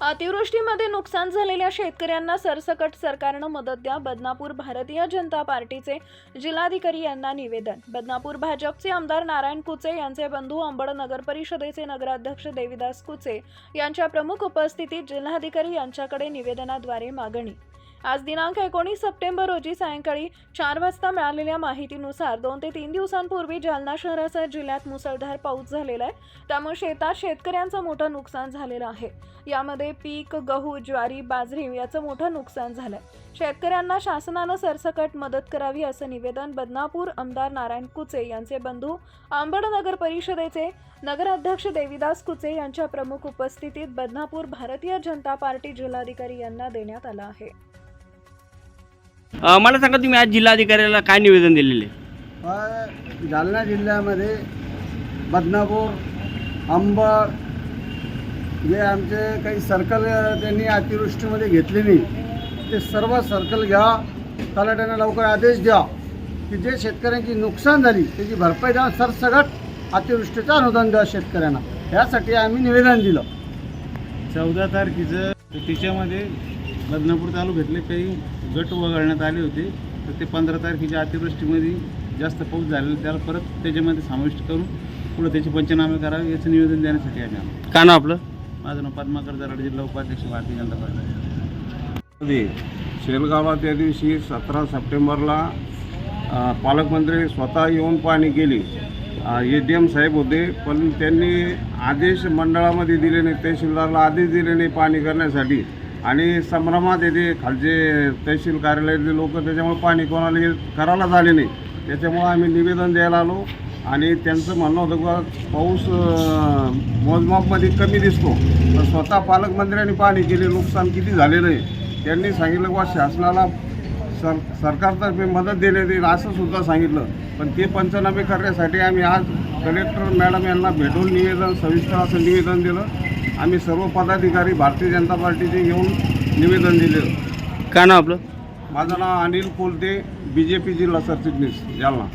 अतिवृष्टीमध्ये नुकसान झालेल्या शेतकऱ्यांना सरसकट सरकारनं मदत द्या. बदनापूर भारतीय जनता पार्टीचे जिल्हाधिकारी यांना निवेदन. बदनापूर भाजपचे आमदार नारायण कुचे यांचे बंधू अंबड नगर परिषदेचे नगराध्यक्ष देविदास कुचे यांच्या प्रमुख उपस्थितीत जिल्हाधिकारी यांच्याकडे निवेदनाद्वारे मागणी आज दिनांक एकोणीस सप्टेंबर रोजी सायंकाळी चार वाजता मिळालेल्या माहितीनुसार दोन ते तीन दिवसांपूर्वी जालना शहरासह जिल्ह्यात मुसळधार पाऊस झालेला आहे. त्यामुळे शेतात शेतकऱ्यांचं मोठं नुकसान झालेलं आहे. यामध्ये पीक गहू ज्वारी बाजरी याचं मोठं नुकसान झालंय. शेतकऱ्यांना शासनानं सरसकट मदत करावी असं निवेदन बदनापूर आमदार नारायण कुचे यांचे बंधू आंबड नगर परिषदेचे नगराध्यक्ष देविदास कुचे यांच्या प्रमुख उपस्थितीत बदनापूर भारतीय जनता पार्टी जिल्हाधिकारी यांना देण्यात आलं आहे. अ, मला सांगा तुम्ही आज जिल्हाधिकाऱ्याला काय निवेदन दिलेले अ, जालना जिल्ह्यामध्ये बदनापूर अंबड जे आमचे काही सर्कल त्यांनी अतिवृष्टीमध्ये घेतले नाही. ते सर्व सर्कल घ्या तलाट्याने लवकर आदेश द्या की जे शेतकऱ्यांची नुकसान झाली त्याची भरपाई द्या सरसगट अतिवृष्टीचं अनुदान द्या शेतकऱ्यांना. यासाठी आम्ही निवेदन दिलं. चौदा तारखेचं तर तिच्यामध्ये बदनापूर तालुक्यातले काही गट वगळण्यात आले होते. तर ते पंधरा तारखेच्या अतिवृष्टीमध्ये जास्त पाऊस झालेला त्याला परत त्याच्यामध्ये समाविष्ट करून पुढे त्याचे पंचनामे करावे याचं निवेदन देण्यासाठी आम्ही आलो. का नाव आपलं? माझं नाव पद्माकर दराड जिल्हा उपाध्यक्ष भारतीय जनता पार्टी मध्ये शेलगावला त्या दिवशी सतरा सप्टेंबरला पालकमंत्री स्वतः येऊन पाहणी केली. ए डी एम साहेब होते पण त्यांनी आदेश मंडळामध्ये दिले नाही तहसीलदारला आदेश दिले नाही पाणी करण्यासाठी. आणि संभ्रमात येते. खालचे तहसील कार्यालयातले लोक त्याच्यामुळे पाणी कोणाला करायला झाले नाही. त्याच्यामुळं आम्ही निवेदन द्यायला आलो. आणि त्यांचं म्हणणं होतं की पाऊस मोजमापमध्ये कमी दिसतो. तर स्वतः पालकमंत्र्यांनी पाणी केले नुकसान किती झालेलं आहे त्यांनी सांगितलं बा शासनाला सर सरकारतर्फे मदत देण्यात येईल असं सुद्धा सांगितलं. पण ते पंचनामे करण्यासाठी आम्ही आज कलेक्टर मॅडम यांना भेटून निवेदन सविस्तर असं निवेदन दिलं. आम्ही सर्व पदाधिकारी भारतीय जनता पार्टीचे येऊन निवेदन दिलेलं का नाव आपलं? माझं नाव Anil Kolte B J P जिल्हा सरचिटणीस जालना.